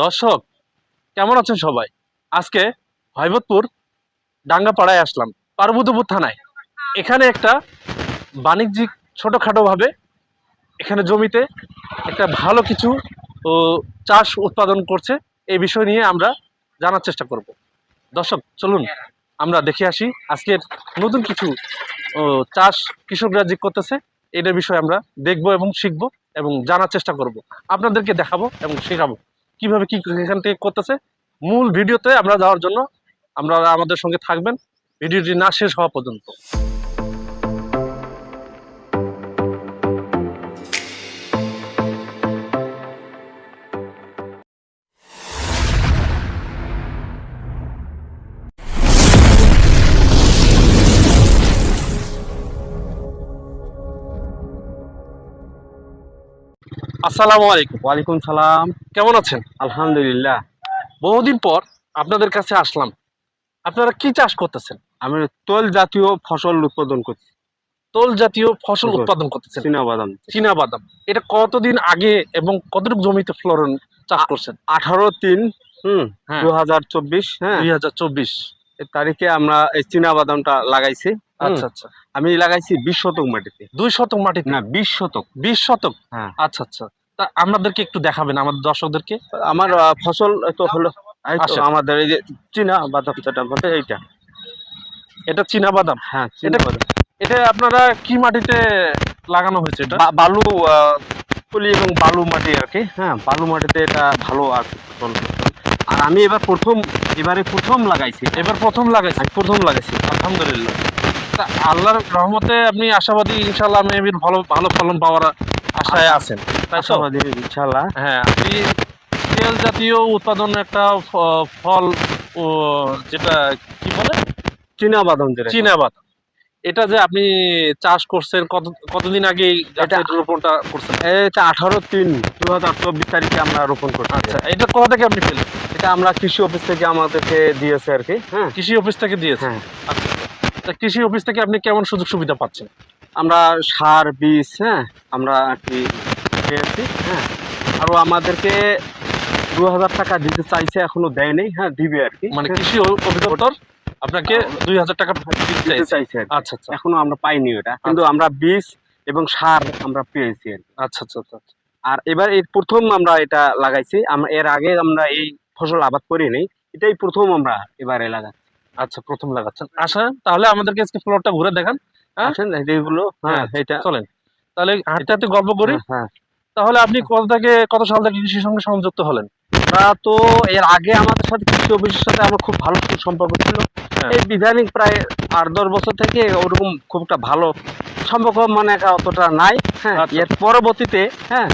দর্শক, কেমন আছেন সবাই? আজকে হৈবতপুর ডাঙ্গাপাড়ায় আসলাম, পার্বতীপুর থানায়। এখানে একটা বাণিজ্যিক ছোটোখাটো ভাবে এখানে জমিতে একটা ভালো কিছু চাষ উৎপাদন করছে। এই বিষয় নিয়ে আমরা জানার চেষ্টা করব। দর্শক, চলুন, আমরা দেখে আসি আজকের নতুন কিছু চাষ কৃষকরা যে করতেছে এটার বিষয়ে আমরা দেখব এবং শিখব এবং জানার চেষ্টা করব। আপনাদেরকে দেখাবো এবং শেখাবো। কীভাবে কি এখান থেকে করতেছে, মূল ভিডিওতে আমরা যাওয়ার জন্য আমরা আমাদের সঙ্গে থাকবেন। ভিডিওটি না শেষ হওয়া পর্যন্ত। আসসালামু আলাইকুম। ওয়ালাইকুম সালাম। কেমন আছেন? আলহামদুলিল্লাহ। বহুদিন পর আপনাদের কাছে আসলাম। আপনারা কি চাষ করতেছেন? আমি তৈল জাতীয় ফসল উৎপাদন করছি। তোল জাতীয় ফসল। উৎপাদন। করতেছেন। চীনা বাদাম। চীনা বাদাম। এটা কতদিন আগে এবং কতটুকু জমিতে ফ্লোরন চাষ করছেন? আঠারো তিন হুম হ্যাঁ। দু হাজার চব্বিশ হ্যাঁ। দুই হাজার চব্বিশ। তারিখে আমরা এই চীনা বাদামটা লাগাইছি। আচ্ছা আচ্ছা। আমি লাগাইছি বিশ শতক মাটিতে। দুই শতক মাটিতে? না বিশ শতক। বিশ শতক? হ্যাঁ। আচ্ছা আচ্ছা। তা আমাদেরকে একটু দেখাবেন আমাদের দর্শকদেরকে? আমার ফসল তো হলো। আমাদের এই যে চীনা বাদাম যেটা বলে এইটা। এটা চীনা বাদাম? হ্যাঁ চীনা বাদাম। এটা আপনারা কি মাটিতে লাগানো হয়েছে এটা? বালু পলি এবং বালু মাটি আর কি। হ্যাঁ বালু মাটিতে এটা ভালো আর আর আমি এবার প্রথম এবারে প্রথম লাগাইছি। এবার প্রথম লাগাইছি আমি প্রথম লাগাইছি আলহামদুলিল্লাহ। তা আল্লাহর রহমতে আপনি আশাবাদী ইনশাল্লাহ মেবির ভালো ভালো ফলন পাওয়ার আশায় আছেন। তাই তো? আশাবাদী ইনশাল্লাহ হ্যাঁ আপনি তেল জাতীয় উৎপাদন একটা ফল ও যেটা কি বলে? চীনা বাদাম যেটা চীনা বাদাম। এটা যে আপনি চাষ করছেন কত কতদিন আগে রোপণটা করছেন? এটা আঠারো তিন দু হাজার চব্বিশ তারিখে আমরা রোপণ করছি। আচ্ছা এটা কোথা থেকে আপনি পেলেন? এটা আমরা কৃষি অফিস থেকে আমাদেরকে দিয়েছে আর কি হ্যাঁ। কৃষি অফিস থেকে দিয়েছে? হ্যাঁ। আচ্ছা। কৃষি অফিস থেকে আপনি কেমন সুযোগ সুবিধা পাচ্ছেন? আমরা সার বীজ হ্যাঁ আমরা আর কি পেয়েছি হ্যাঁ। আরও আমাদেরকে দু হাজার টাকা দিতে চাইছে এখনও দেয়নি হ্যাঁ দিবে আর কি। মানে কৃষি অ- অধিদপ্তর আপনাকে দুই হাজার টাকা দিতে চাইছে। আচ্ছা আচ্ছা। এখনও আমরা পাইনি ওটা। কিন্তু আমরা বীজ এবং সার আমরা পেয়েছি আচ্ছা আচ্ছা আচ্ছা। আর এবার এই প্রথম আমরা এটা লাগাইছি। আমরা এর আগে আমরা এই ফসল আবাদ করিনি এটাই প্রথম আমরা এবারে লাগাচ্ছি। আচ্ছা প্রথম লাগাচ্ছেন। আচ্ছা তাহলে আমাদেরকে আজকে ফ্লোরটা ঘুরে দেখান। হ্যাঁ? আসেন এইগুলো হ্যাঁ আচ্ছা, এটা চলেন। তাহলে হাঁটতে হাঁটতে গল্প করি। হ্যাঁ তাহলে আপনি কত থেকে কত সাল থেকে কৃষির সঙ্গে সংযুক্ত হলেন? আমরা তো এর আগে আমাদের সাথে কৃষি অফিসের সাথে আমার খুব ভালো সম্পর্ক ছিল। হ্যাঁ। এই বিধানিক প্রায় আট দশ বছর থেকে ওরকম খুব একটা ভালো সম্পর্ক মানে অতটা নাই। হ্যাঁ আচ্ছা। এর পরবর্তীতে হ্যাঁ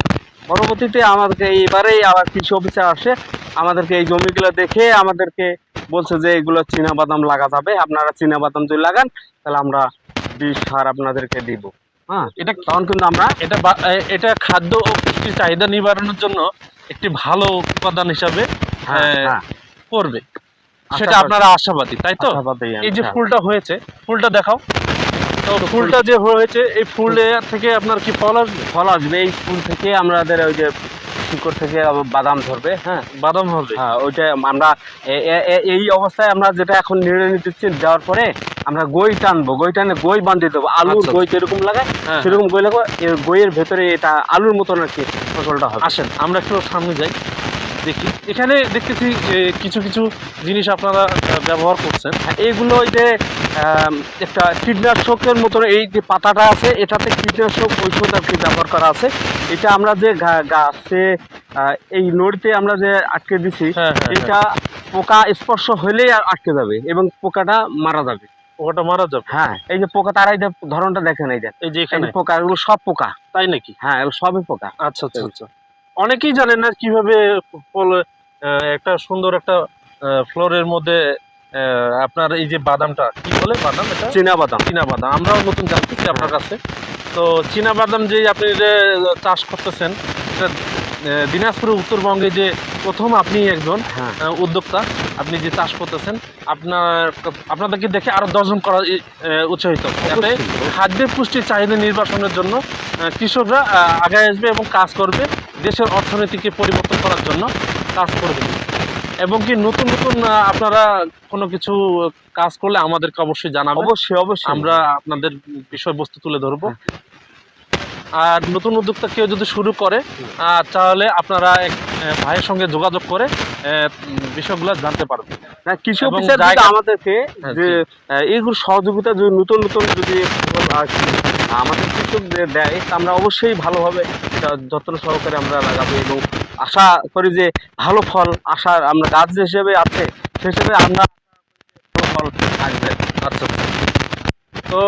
পরবর্তীতে আমাদেরকে এইবারেই আবার কৃষি অফিসে আসে। আমাদেরকে এই জমিগুলো দেখে আমাদেরকে বলছে যে এগুলো চীনা বাদাম লাগা যাবে আপনারা চীনা বাদাম যদি লাগান তাহলে আমরা বীজ সার আপনাদেরকে দিব। হ্যাঁ এটা তখন কিন্তু আমরা এটা এটা খাদ্য ও পুষ্টির চাহিদা নিবারণের জন্য একটি ভালো উপাদান হিসাবে হ্যাঁ হ্যাঁ, করবে। সেটা আপনারা আশাবাদী তাই তো? এই যে হ্যাঁ। ফুলটা হয়েছে ফুলটা দেখাও। ফুলটা যে হয়েছে এই ফুলে থেকে আপনার কি ফল আসবে? ফল আসবে এই ফুল থেকে আমাদের ওই যে শিকড় থেকে বাদাম ধরবে হ্যাঁ? বাদাম হবে হ্যাঁ ওইটা আমরা এই অবস্থায় আমরা যেটা এখন নিড়ে নিতেছি যাওয়ার পরে আমরা গই টানবো গই টানে গই বাঁধিয়ে দেবো আলুর আচ্ছা। গই যেরকম লাগায় হ্যাঁ। সেরকম গই লাগাবো গইয়ের ভেতরে এটা আলুর মতন আর কি ফসলটা হবে। আসেন আমরা একটু সামনে যাই। দেখি। এখানে দেখতেছি কিছু কিছু জিনিস আপনারা ব্যবহার করছেন। হ্যাঁ, এইগুলো ওই যে একটা কীটনাশকের মতো এই যে পাতাটা আছে এটাতে কীটনাশক ঔষধ আর কি ব্যবহার করা আছে। এটা আমরা যে গাছে এই নড়িতে আমরা যে আটকে দিছি হ্যাঁ হ্যাঁ এটা পোকা স্পর্শ হলেই আর আটকে যাবে এবং পোকাটা মারা যাবে। ওটা মারা যাবে? হ্যাঁ এই যে পোকা তারা এই ধরনটা দেখেন এই যে এই যে এখানে? যে পোকা এগুলো সব পোকা। তাই নাকি? হ্যাঁ এগুলো সবই পোকা। আচ্ছা আচ্ছা আচ্ছা। অনেকেই জানেন না কীভাবে একটা সুন্দর একটা ফ্লোরের মধ্যে আপনার এই যে বাদামটা কি বলে বাদাম এটা? চীনা বাদাম চীনা বাদাম আমরাও নতুন জানতেছি আপনার কাছে। তো চীনা বাদাম যে আপনি যে চাষ করতেছেন আহ, দিনাজপুর উত্তরবঙ্গে যে প্রথম আপনি একজন হ্যাঁ। উদ্যোক্তা আপনি যে চাষ করতেছেন আপনার আপনাদেরকে দেখে আরও দশজন করা উৎসাহিত। যাতে। খাদ্যের পুষ্টির চাহিদা নির্বাচনের জন্য কৃষকরা আগে আসবে এবং কাজ করবে। দেশের অর্থনীতিকে পরিবর্তন করার জন্য কাজ করে দেবেন এবং কি নতুন নতুন আপনারা কোনো কিছু কাজ করলে আমাদেরকে অবশ্যই জানাবেন। অবশ্যই অবশ্যই। আমরা আপনাদের বিষয়বস্তু তুলে ধরবো। আর নতুন উদ্যোক্তা কেউ যদি শুরু করে তাহলে আপনারা এক ভাইয়ের সঙ্গে যোগাযোগ করে বিষয়গুলো জানতে পারবেন। কৃষি অফিসার আমাদেরকে হ্যাঁ, যে এইগুলো সহযোগিতা যদি নতুন নতুন যদি আমাদের কিন্তু দেয় আমরা অবশ্যই ভালোভাবে এটা যত্ন সহকারে আমরা লাগাবো এবং আশা করি যে ভালো ফল আশার আমরা গাছ হিসেবে আছে সে হিসেবে আমরা ভালো ফল আসবে। আচ্ছা। তো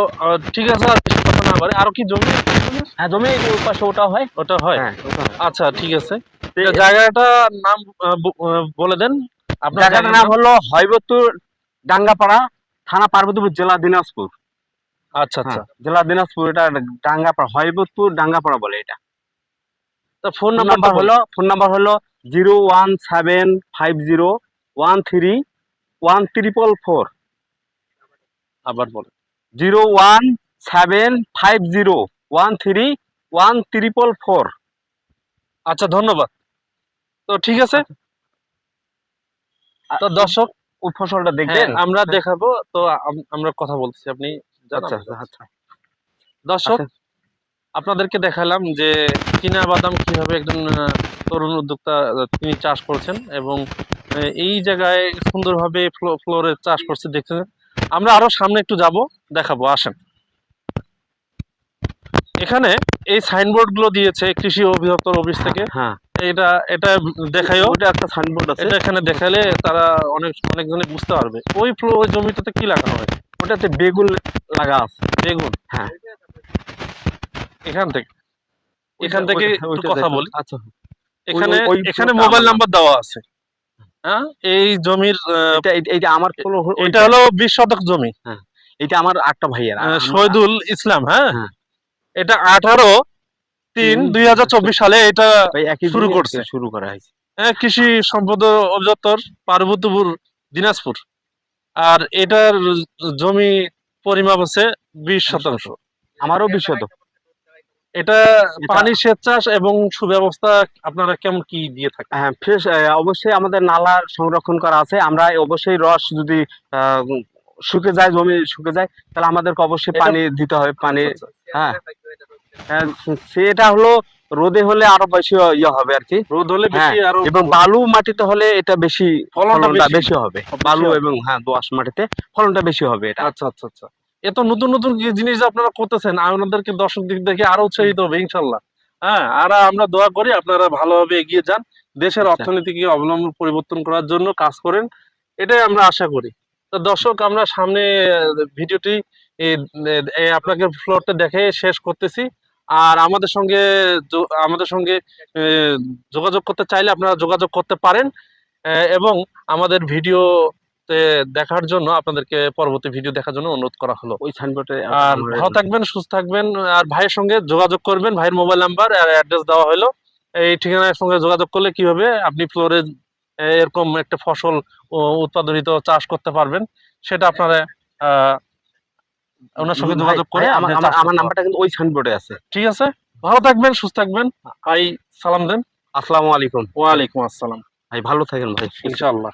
ঠিক আছে আর বেশি কথা না আরও কি জমি হ্যাঁ জমি পাশে ওটা হয় ওটা হয়। হ্যাঁ আচ্ছা ঠিক আছে। জায়গাটার নাম বলে দেন। আপনার জায়গাটার নাম হলো হয়বতুর ডাঙ্গাপাড়া থানা পার্বতীপুর জেলা দিনাজপুর। আচ্ছা আচ্ছা। হ্যাঁ, জেলা দিনাজপুর এটা ডাঙ্গাপাড়া হয়বতপুর ডাঙ্গাপাড়া বলে এটা। তো ফোন নাম্বার হলো ফোন নাম্বার হলো zero one seven five zero one three one triple four আবার zero one seven five zero one three one triple four আচ্ছা ধন্যবাদ। তো ঠিক আছে? তো দর্শক ফসলটা হ্যাঁ, দেখবেন আমরা দেখাবো তো আমরা কথা বলছি আপনি আচ্ছা আচ্ছা। দর্শক আচ্ছা। আপনাদেরকে দেখালাম যে চীনা বাদাম কীভাবে একজন তরুণ উদ্যোক্তা তিনি চাষ করছেন এবং এই জায়গায় সুন্দরভাবে ফ্লোরে চাষ করছে দেখছেন আমরা আরও সামনে একটু যাব দেখাবো আসেন। এখানে এই সাইনবোর্ডগুলো দিয়েছে কৃষি অধিদপ্তর অফিস থেকে। হ্যাঁ। এটা এটা দেখাইও ওটা একটা সাইনবোর্ড আছে। এটা এখানে দেখালে তারা অনেক অনেকজনে বুঝতে পারবে। ওই ফ্লো ওই জমিটাতে কি লাগানো হয়? ওটাতে বেগুন লাগা আছে বেগুন হ্যাঁ। এখান থেকে এখান থেকে একটু কথা বলি। আচ্ছা। এখানে এখানে মোবাইল নাম্বার দেওয়া আছে। হ্যাঁ এই জমির এটা আমার এটা হলো বিশ শতক জমি। এটা আমার একটা ভাইয়ের। শহীদুল ইসলাম হ্যাঁ? হ্যাঁ। এটা আঠারো তিন দুই হাজার চব্বিশ সালে এটা শুরু করছে। শুরু করা হয়েছে। আহ, কৃষি সম্পদ অধিদপ্তর পার্বতীপুর দিনাজপুর। আর এটার জমি পরিমাপ আছে বিশ শতাংশ। আমারও বিশদ এটা এটা- পানি সেচ চাষ এবং সুব্যবস্থা আপনারা কেমন কি দিয়ে থাকেন হ্যাঁ ফ্রেশ অবশ্যই আমাদের নালার সংরক্ষণ করা আছে। আমরা অবশ্যই রস যদি আহ, শুকে যায় জমি শুকে যায় তাহলে আমাদেরকে অবশ্যই পানি দিতে হবে পানি আচ্ছা, হ্যাঁ। হ্যাঁ, সেটা হলো রোদে হলে আরও বেশি ইয়ে হবে আর কি। রোদ হলে হ্যাঁ, এবং বালু মাটিতে হলে এটা বেশি ফলনটা বেশি। হবে। বালু এবং হ্যাঁ দোআঁশ মাটিতে ফলনটা বেশি হবে এটা। আচ্ছা আচ্ছা আচ্ছা। এত নতুন নতুন জিনিস আপনারা করতেছেন আপনাদেরকে দর্শক দিক দেখে আরও উৎসাহিত হবে ইনশাল্লাহ। হ্যাঁ আর আমরা দোয়া করি আপনারা ভালোভাবে এগিয়ে যান। দেশের আচ্ছা। অর্থনীতিকে অবলম্বন পরিবর্তন করার জন্য কাজ করেন এটাই আমরা আশা করি। তো দর্শক আমরা সামনে ভিডিওটি আপনাকে ফ্লোরটা দেখে শেষ করতেছি। আর আমাদের সঙ্গে আমাদের সঙ্গে যোগাযোগ করতে চাইলে আপনারা যোগাযোগ করতে পারেন। এবং আমাদের ভিডিও দেখার জন্য আপনাদেরকে পরবর্তী ভিডিও দেখার জন্য অনুরোধ করা হলো। ওই সাইনবোর্ডে আর ভালো থাকবেন সুস্থ থাকবেন। আর ভাইয়ের সঙ্গে যোগাযোগ করবেন ভাইয়ের মোবাইল নাম্বার আর অ্যাড্রেস দেওয়া হলো। এই ঠিকানার সঙ্গে যোগাযোগ করলে কি হবে? আপনি ফ্লোরে এরকম একটা ফসল উৎপাদনিত চাষ করতে পারবেন। সেটা আপনারা আহ, ওনার সঙ্গে যোগাযোগ করে আমার নাম্বারটা কিন্তু ওই সাইনবোর্ডে আছে। ঠিক আছে? ভালো থাকবেন সুস্থ থাকবেন। ভাই সালাম দেন। আসসালামু আলাইকুম। ওয়ালাইকুম আসসালাম। ভাই ভালো থাকেন ভাই। ইনশাআল্লাহ।